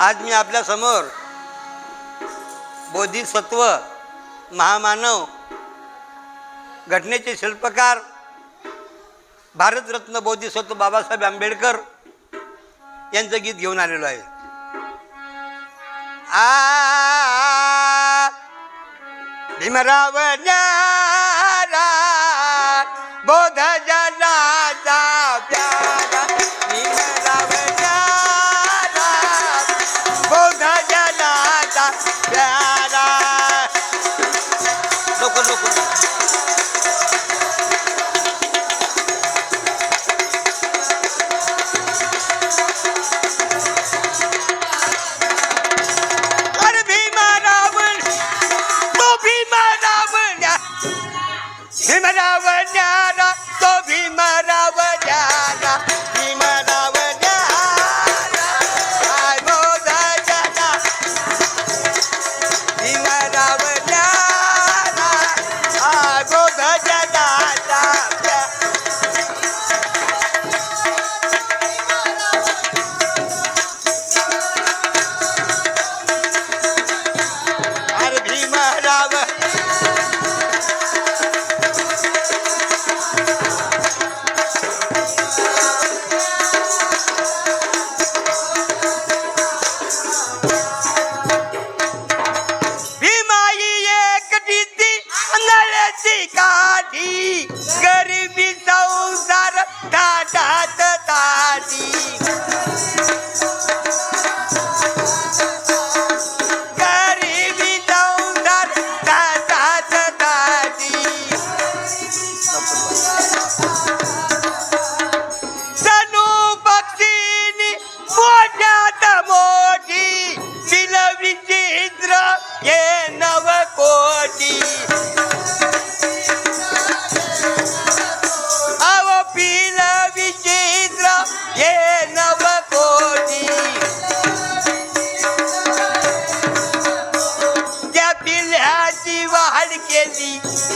आज मी आपल्यासमोर बोधिसत्व महामानव घटनेचे शिल्पकार भारतरत्न बोधिसत्व बाबासाहेब आंबेडकर यांचं गीत घेऊन आलेलो आहे. आ भीमराव बोध Yeah.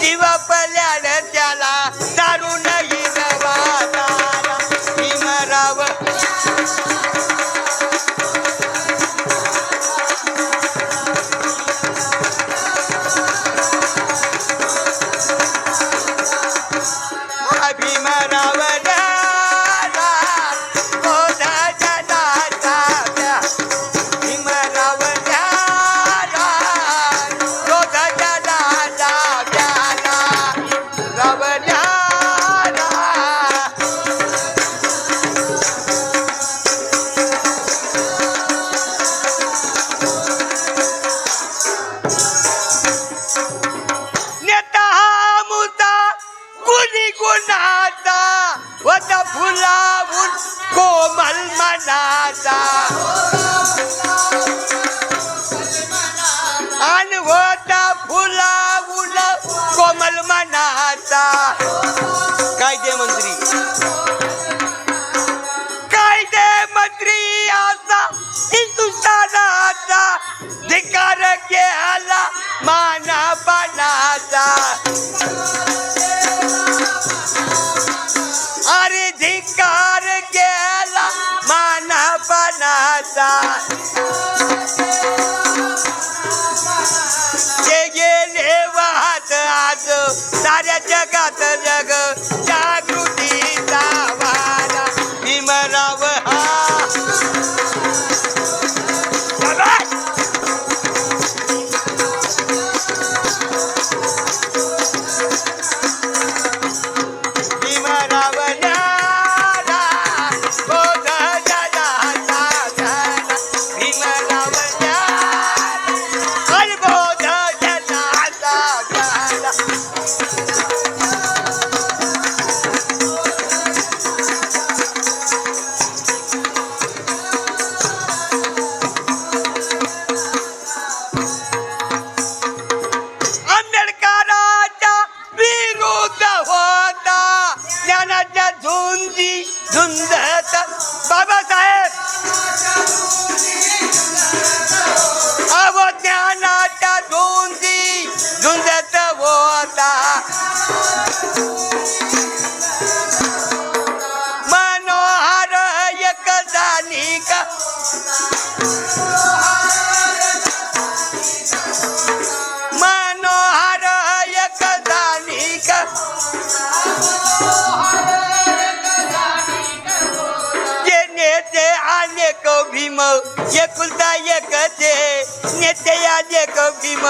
give up नाचा अन होता कोमल मनाचा. काय मंत्री? काय ते मंत्री आता हिंदुस्थानाचा धिकार केला माना पानाचा ते गेले वाहत आज साऱ्या जगात जग. चार लेक भीम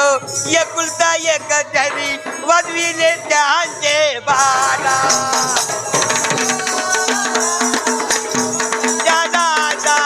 एकुलता एक तरी वाजविले त्यांचे बारा द्यादा, द्या,